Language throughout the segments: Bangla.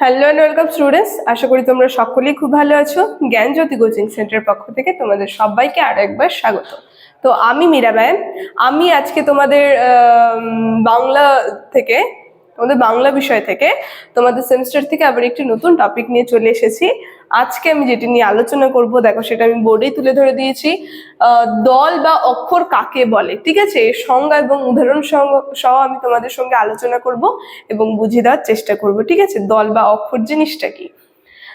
হ্যালো অ্যান্ড ওয়েলকাম স্টুডেন্টস আশা করি তোমরা সকলেই খুব ভালো আছো। জ্ঞান জ্যোতি কোচিং সেন্টারের পক্ষ থেকে তোমাদের সবাইকে আরও একবার স্বাগত। তো আমি মীরা ম্যাম। আমি আজকে তোমাদের বাংলা থেকে, তোমাদের বাংলা বিষয় থেকে, তোমাদের সেমিস্টার থেকে আবার একটি নতুন টপিক নিয়ে চলে এসেছি। আজকে আমি যেটি নিয়ে আলোচনা করব, দেখো সেটা আমি বোর্ডেই তুলে ধরে দিয়েছি। দল বা অক্ষর কাকে বলে? ঠিক আছে? সংজ্ঞা এবং উদাহরণ সহ আমি তোমাদের সঙ্গে আলোচনা করব এবং বুঝিয়ে দেওয়ার চেষ্টা করব। ঠিক আছে? দল বা অক্ষর জিনিসটা কি?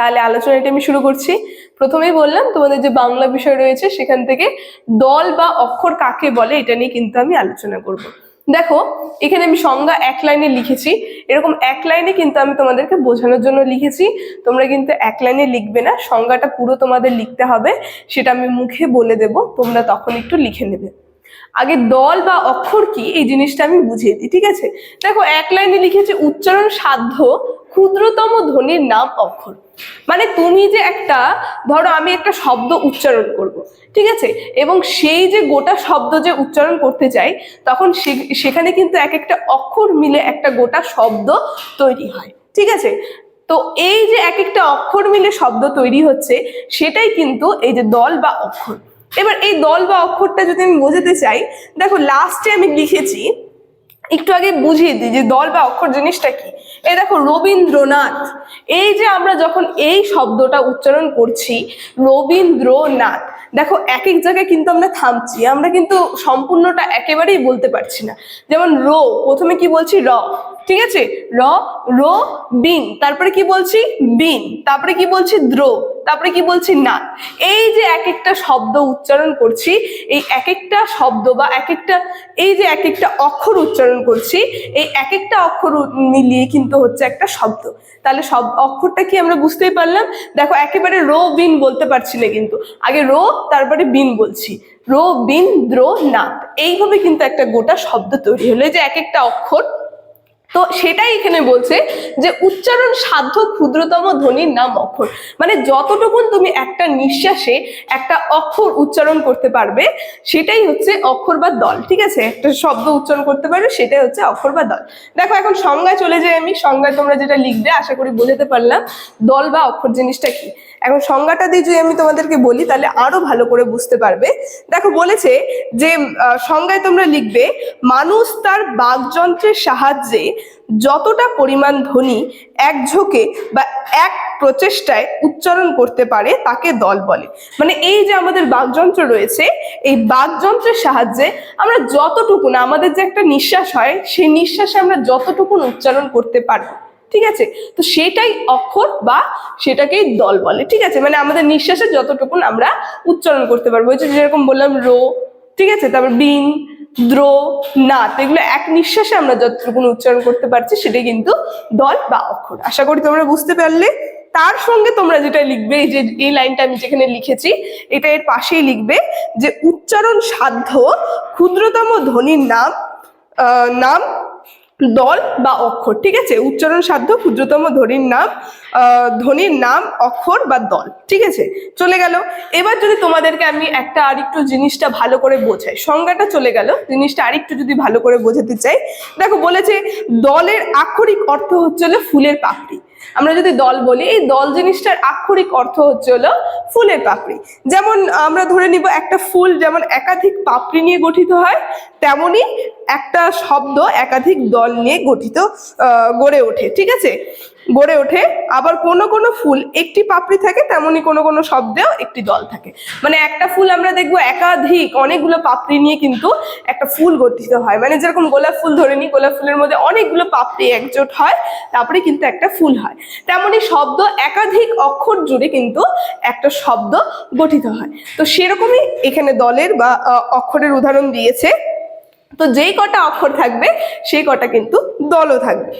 তাহলে আলোচনাটা আমি শুরু করছি। প্রথমেই বললাম, তোমাদের যে বাংলা বিষয় রয়েছে, সেখান থেকে দল বা অক্ষর কাকে বলে, এটা নিয়ে কিন্তু আমি আলোচনা করব। দেখো, এখানে আমি সংজ্ঞা এক লাইনে লিখেছি। এরকম এক লাইনে কিন্তু আমি তোমাদেরকে বোঝানোর জন্য লিখেছি। তোমরা কিন্তু এক লাইনে লিখবে না, সংজ্ঞাটা পুরো তোমাদের লিখতে হবে, সেটা আমি মুখে বলে দেব, তোমরা তখন একটু লিখে নেবে। আগে দল বা অক্ষর কি, এই জিনিসটা আমি বুঝিয়ে দিই, ঠিক আছে? দেখো, এক লাইনে লিখেছে, উচ্চারণ সাধ্য, ক্ষুদ্রতম ধ্বনির নাম অক্ষর। মানে তুমি যে একটা, ধরো আমি একটা শব্দ উচ্চারণ করব, ঠিক আছে? এবং সেই যে গোটা শব্দ যে উচ্চারণ করতে চাই, তখন সেখানে কিন্তু এক একটা অক্ষর মিলে একটা গোটা শব্দ তৈরি হয়, ঠিক আছে? তো এই যে এক একটা অক্ষর মিলে শব্দ তৈরি হচ্ছে, সেটাই কিন্তু এই যে দল বা অক্ষর। এবার এই দল বা অক্ষরটা যদি আমি বোঝাতে চাই, দেখো লাস্টে আমি লিখেছি, একটু আগে বুঝিয়ে দিই যে দল বা অক্ষর জিনিসটা কি। এই দেখো রবীন্দ্রনাথ, এই যে আমরা যখন এই শব্দটা উচ্চারণ করছি, রবীন্দ্রনাথ, দেখো এক এক জায়গায় কিন্তু আমরা থামছি, আমরা কিন্তু সম্পূর্ণটা একেবারেই বলতে পারছি না। যেমন রো, প্রথমে কি বলছি? র, ঠিক আছে? র, রো, বিন, তারপরে কি বলছি? বিন, তারপরে কি বলছি? দ্রো তারপরে কি বলছি? না। এই যে এক একটা শব্দ উচ্চারণ করছি, এই এক একটা শব্দ বা এক একটা এই যে এক একটা অক্ষর উচ্চারণ করছি, এই এক একটা অক্ষর মিলিয়ে কিন্তু হচ্ছে একটা শব্দ। তাহলে সব অক্ষরটা কি আমরা বুঝতেই পারলাম? দেখো, একেবারে রো বিন বলতে পারছি না কিন্তু। আগে রো, তারপরে বিন বলছি। রো বিন, দ্রো না এইভাবে কিন্তু একটা গোটা শব্দ তৈরি হলো। যে এক একটা অক্ষর তো সেটাই এখানে বলছে যে উচ্চারণ সাধ্য ক্ষুদ্রতম ধ্বনির নাম অক্ষর মানে যতটুকুন তুমি একটা নিঃশ্বাসে একটা অক্ষর উচ্চারণ করতে পারবে, সেটাই হচ্ছে অক্ষর বা দল, ঠিক আছে? একটা শব্দ উচ্চারণ করতে পারবে, সেটাই হচ্ছে অক্ষর বা দল। দেখো, এখন সংজ্ঞায় চলে যাই আমি। সংজ্ঞায় তোমরা যেটা লিখবে, আশা করি বোঝাতে পারলাম। দল বা অক্ষর জিনিসটা কি? এখন সংজ্ঞাটা দিয়ে যদি আমি তোমাদেরকে বলি, তাহলে আরও ভালো করে বুঝতে পারবে। দেখো, বলেছে যে সংজ্ঞায় তোমরা লিখবে, মানুষ তার বাকযন্ত্রের সাহায্যে যতটা পরিমাণ ধ্বনি এক ঝোঁকে বা এক প্রচেষ্টায় উচ্চারণ করতে পারে তাকে দল বলে। মানে এই যে আমাদের বাকযন্ত্র রয়েছে, এই বাকযন্ত্রের সাহায্যে আমরা যতটুকুন আমাদের যে একটা নিঃশ্বাস হয়, সেই নিঃশ্বাসে আমরা যতটুকুন উচ্চারণ করতে পারব, ঠিক আছে? তো সেটাই অক্ষর বা সেটাকেই দল বলে, ঠিক আছে? মানে আমাদের নিঃশ্বাসে যতটুকুন আমরা উচ্চারণ করতে পারব। যেরকম বললাম রো, ঠিক আছে? তারপর বিন দ্রো নাথ এগুলো এক নিঃশ্বাসে আমরা যতটুকুন উচ্চারণ করতে পারছি, সেটাই কিন্তু দল বা অক্ষর। আশা করি তোমরা বুঝতে পারলে। তার সঙ্গে তোমরা যেটা লিখবে, এই যে, এই লাইনটা আমি যেখানে লিখেছি, এটা এর পাশেই লিখবে যে উচ্চারণ সাধ্য ক্ষুদ্রতম ধ্বনির নাম নাম দল বা অক্ষর, ঠিক আছে? উচ্চারণ সাধ্য, ক্ষুদ্রতম ধ্বনির নাম ধ্বনির নাম, অক্ষর বা দল, ঠিক আছে? চলে গেল। এবার যদি তোমাদেরকে আমি একটা আরেকটু জিনিসটা ভালো করে বোঝাই। সংজ্ঞাটা চলে গেল। জিনিসটা আরেকটু যদি ভালো করে বোঝাতে চাই। দেখো, বলেছে, দলের আক্ষরিক অর্থ হচ্ছে ফুলের পাপড়ি। আমরা যদি দল বলি, এই দল জিনিসটার আক্ষরিক অর্থ হচ্ছে হলো ফুলের পাপড়ি। যেমন আমরা ধরে নিব একটা ফুল যেমন একাধিক পাপড়ি নিয়ে গঠিত হয় তেমনি একটা শব্দ একাধিক দল নিয়ে গঠিত গড়ে ওঠে, ঠিক আছে? গড়ে ওঠে। আবার কোনো কোনো ফুল একটি পাপড়ি থাকে তেমনি কোনো কোনো শব্দেও একটি দল থাকে। মানে একটা ফুল আমরা দেখব একাধিক অনেকগুলো পাপড়ি নিয়ে কিন্তু একটা ফুল গঠিত হয়। মানে যেরকম গোলাপ ফুল ধরে নিই, গোলাপ ফুলের মধ্যে অনেকগুলো পাপড়ি একজোট হয়, তারপরে কিন্তু একটা ফুল হয়। তেমনি শব্দ একাধিক অক্ষর জুড়ে কিন্তু একটা শব্দ গঠিত হয়। তো সেরকমই এখানে দলের বা অক্ষরের উদাহরণ দিয়েছে। তো যেই কটা অক্ষর থাকবে, সেই কটা কিন্তু দলও থাকবে।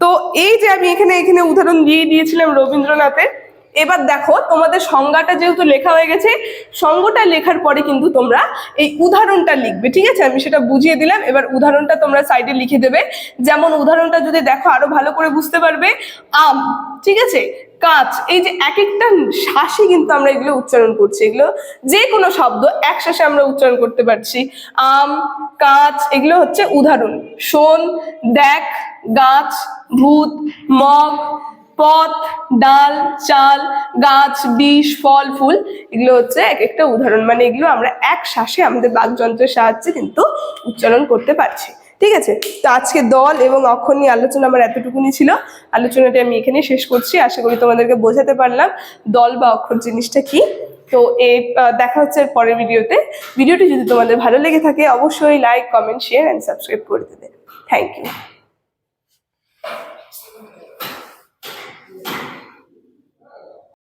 তো এই যে আমি এখানে এখানে উদাহরণ দিয়ে দিয়েছিলাম রবীন্দ্রনাথের এবার দেখো, তোমাদের সংজ্ঞাটা যেহেতু লেখা হয়ে গেছে সঙ্গটা লেখার পরে কিন্তু তোমরা এই উদাহরণটা লিখবে, ঠিক আছে? আমি সেটা বুঝিয়ে দিলাম, এবার উদাহরণটা তোমরা সাইডে লিখে দেবে। যেমন উদাহরণটা যদি দেখো, আরও ভালো করে বুঝতে পারবে, আম, ঠিক আছে? কাঁচ, এই যে এক একটা শ্বাসে কিন্তু আমরা এগুলো উচ্চারণ করছি, এগুলো যে কোনো শব্দ এক শ্বাসে আমরা উচ্চারণ করতে পারছি। আম, কাঁচ, এগুলো হচ্ছে উদাহরণ। শোন, দেখ, গাছ, ভূত, মগ পথ ডাল চাল গাছ বিষ ফল ফুল এগুলো হচ্ছে এক একটা উদাহরণ। মানে এগুলো আমরা এক শ্বাসে আমাদের বাকযন্ত্রের সাহায্যে কিন্তু উচ্চারণ করতে পারছি। ঠিক আছে? তো আজকে দল এবং অক্ষর নিয়ে আলোচনা আমার এতটুকুনি ছিল। আলোচনাটা আমি এখানে শেষ করছি। আশা করি তোমাদেরকে বোঝাতে পারলাম দল বা অক্ষর জিনিসটা কি। তো আহ, দেখা হচ্ছে পরের ভিডিওতে। ভিডিওটি যদি তোমাদের ভালো লেগে থাকে অবশ্যই like comment share and subscribe করে দেবে। Thank you